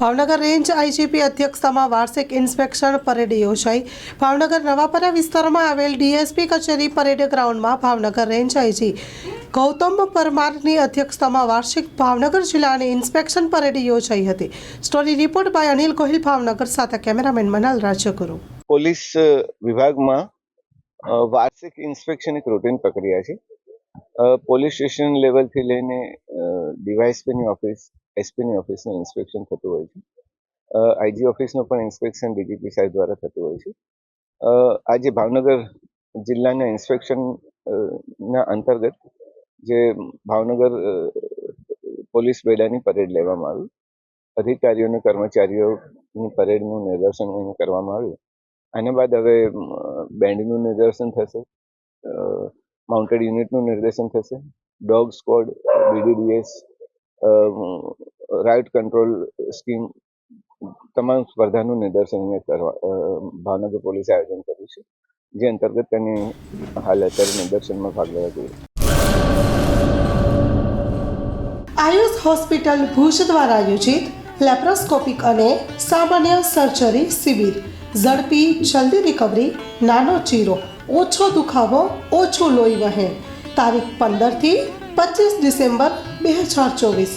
Bhavnagar range IGP અધ્યક્ષતામાં વાર્ષિક inspection parade યોજાઈ. ભાવનગર નવાપરા વિસ્તારમાં આવેલ ડીએસપી કચેરી પરેડ ગ્રાઉન્ડમાં ભાવનગર રેન્જ આઈજી ગૌતમ પરમારની અધ્યક્ષતામાં વાર્ષિક ભાવનગર જિલ્લાની ઇન્સ્પેક્શન પરેડ યોજાઈ હતી. Story report by Anil Gohil, Bhavnagar સાથે કેમેરામેન મનાલ રાજ્યગુરુ. પોલીસ વિભાગમાં વાર્ષિક ઇન્સ્પેક્શન એક રૂટીન પ્રક્રિયા છે. પોલીસ સ્ટેશન લેવલથી લઈને ડીવાયએસપીની ઓફિસ એસપીની ઓફિસનું ઇન્સ્પેક્શન થતું હોય છે. આઈજી ઓફિસનું પણ ઇન્સ્પેક્શન ડીજીપી સાહેબ દ્વારા થતું હોય છે. આજે ભાવનગર જિલ્લાના ઇન્સ્પેક્શન ના અંતર્ગત જે ભાવનગર પોલીસ બેડાની પરેડ લેવામાં આવી. અધિકારીઓ અને કર્મચારીઓની પરેડનું નિદર્શન કરવામાં આવ્યું. આના બાદ હવે બેન્ડનું નિદર્શન થશે. માઉન્ટેડ યુનિટનું નિર્દેશન થશે. Dog squad BDDS riot control scheme તમામ સ્પર્ધાનું નિદર્શન અહીંયા કરવા ભાવનગર પોલીસે આયોજન કર્યું છે, જે અંતર્ગત તેની હાલ અત્યારે નિદર્શનમાં ભાગ લેવા જોઈએ આયુષ હોસ્પિટલ ભુજ દ્વારા આયોજિત લેપ્રોસ્કોપિક અને સામાન્ય સર્જરી શિબિર. ઝડપી, જલ્દી રિકવરી, નાનો ચીરો, ઓછો દુખાવો, ઓછું લોહી વહે. તારીખ પંદરથી પચીસ ડિસેમ્બર બે હજાર ચોવીસ.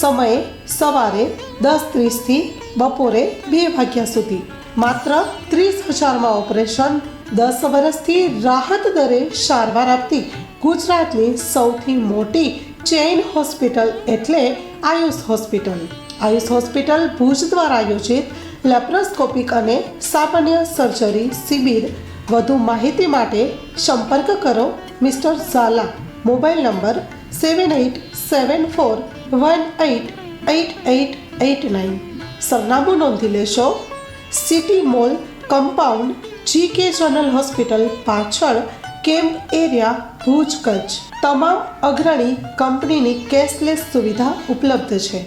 સમયે સવારે દસ ત્રીસથી બપોરે બે વાગ્યા સુધી. માત્ર ત્રીસ હજારમાં ઓપરેશન, દસ વર્ષથી રાહત દરે સારવાર આપતી ગુજરાતની સૌથી મોટી ચેઇન હોસ્પિટલ એટલે આયુષ હોસ્પિટલ. આયુષ હોસ્પિટલ ભુજ દ્વારા આયોજિત લેપ્રોસ્કોપિક અને સામાન્ય સર્જરી શિબિર. વધુ માહિતી માટે સંપર્ક કરો mister Zala. Mobile number seven eight seven four one eight eight eight eight nine સરનામું નોંધી લેશો. City mall compound G K general hospital પાછળ કેમ્પ એરિયા, ભુજ કચ્છ. તમામ અગ્રણી કંપનીની કેશલેસ સુવિધા ઉપલબ્ધ છે.